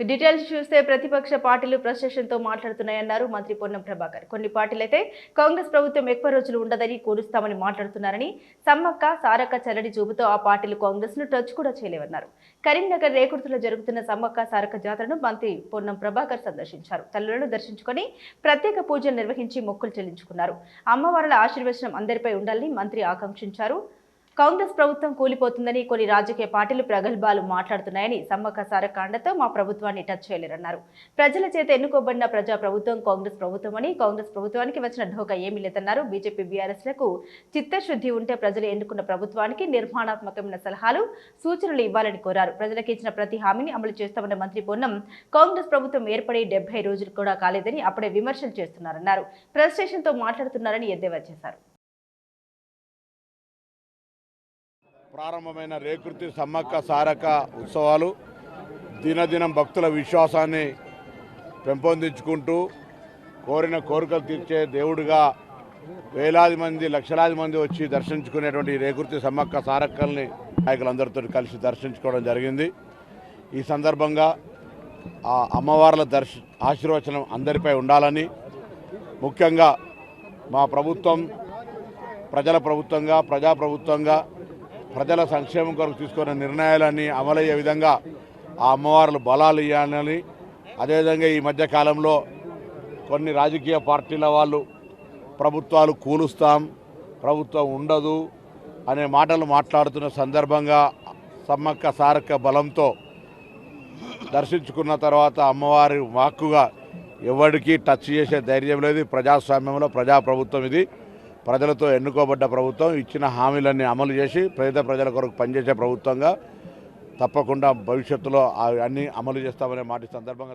Details చూస్తే ప్రతిపక్ష పార్టీలు ప్రశ్నతో మాట్లాడుతున్నాయన్నారు మంత్రి పొన్నం ప్రభాకర్. కొన్ని పార్టీలైతే కాంగ్రెస్ ప్రభుత్వం ఎక్కువ రోజులు ఉండదని కూరుస్తామని మాట్లాడుతున్నారని సమ్మక్క సారక్క చల్లడి చూపుతో ఆ పార్టీలు కాంగ్రెస్ను టచ్ కూడా చేయలేవన్నారు. కరీంనగర్ రేకుర్తిలో జరుగుతున్న సమ్మక్క సారక్క జాతరను మంత్రి పొన్నం ప్రభాకర్ సందర్శించారు. తల్లులను దర్శించుకొని ప్రత్యేక పూజలు నిర్వహించి మొక్కులు చెల్లించుకున్నారు. అమ్మవారుల ఆశీర్వచనం అందరిపై ఉండాలని మంత్రి ఆకాంక్షించారు. కాంగ్రెస్ ప్రభుత్వం కూలిపోతుందని కొన్ని రాజకీయ పార్టీలు ప్రగల్భాలు మాట్లాడుతున్నాయని సమ్మక్క సారకాండతో మా ప్రభుత్వాన్ని టచ్ చేయలేరన్నారు. ప్రజల చేత ఎన్నుకోబడిన ప్రజా ప్రభుత్వం కాంగ్రెస్ ప్రభుత్వం అని కాంగ్రెస్ ప్రభుత్వానికి వచ్చిన ఢోకా ఏమీ లేదన్నారు. బీజేపీ బీఆర్ఎస్లకు చిత్తశుద్ధి ఉంటే ప్రజలు ఎన్నుకున్న ప్రభుత్వానికి నిర్మాణాత్మకమైన సలహాలు సూచనలు ఇవ్వాలని కోరారు. ప్రజలకు ఇచ్చిన ప్రతి హామీని అమలు చేస్తామన్న మంత్రి పొన్నం కాంగ్రెస్ ప్రభుత్వం ఏర్పడి డెబ్బై రోజులు కూడా కాలేదని అప్పుడే విమర్శలు చేస్తున్నారన్నారు. ప్రెస్ స్టేషన్తో మాట్లాడుతున్నారని ఎద్దేవా చేశారు. ప్రారంభమైన రేకృతి సమ్మక్క సారక ఉత్సవాలు దినదినం భక్తుల విశ్వాసాన్ని పెంపొందించుకుంటూ కోరిన కోరికలు తీర్చే దేవుడిగా వేలాది మంది లక్షలాది మంది వచ్చి దర్శించుకునేటువంటి రేకృతి సమ్మక్క సారక్కల్ని నాయకులందరితో కలిసి దర్శించుకోవడం జరిగింది. ఈ సందర్భంగా ఆ అమ్మవార్ల దర్శ ఆశీర్వచనం అందరిపై ఉండాలని ముఖ్యంగా మా ప్రభుత్వం ప్రజల ప్రభుత్వంగా ప్రజాప్రభుత్వంగా ప్రజల సంక్షేమం కొరకు తీసుకున్న నిర్ణయాలన్నీ అమలయ్యే విధంగా ఆ అమ్మవార్లు బలాలు ఇవ్వాలని అదేవిధంగా ఈ మధ్యకాలంలో కొన్ని రాజకీయ పార్టీల వాళ్ళు ప్రభుత్వాలు కూలుస్తాం ప్రభుత్వం ఉండదు అనే మాటలు మాట్లాడుతున్న సందర్భంగా సమ్మక్క సారక్క బలంతో దర్శించుకున్న తర్వాత అమ్మవారి వాక్కుగా ఎవరికీ టచ్ చేసే ధైర్యం లేదు. ప్రజాస్వామ్యంలో ప్రజాప్రభుత్వం ఇది. ప్రజలతో ఎన్నుకోబడ్డ ప్రభుత్వం ఇచ్చిన హామీలన్నీ అమలు చేసి పేద ప్రజల కొరకు పనిచేసే ప్రభుత్వంగా తప్పకుండా భవిష్యత్తులో అన్నీ అమలు చేస్తామనే మాట సందర్భంగా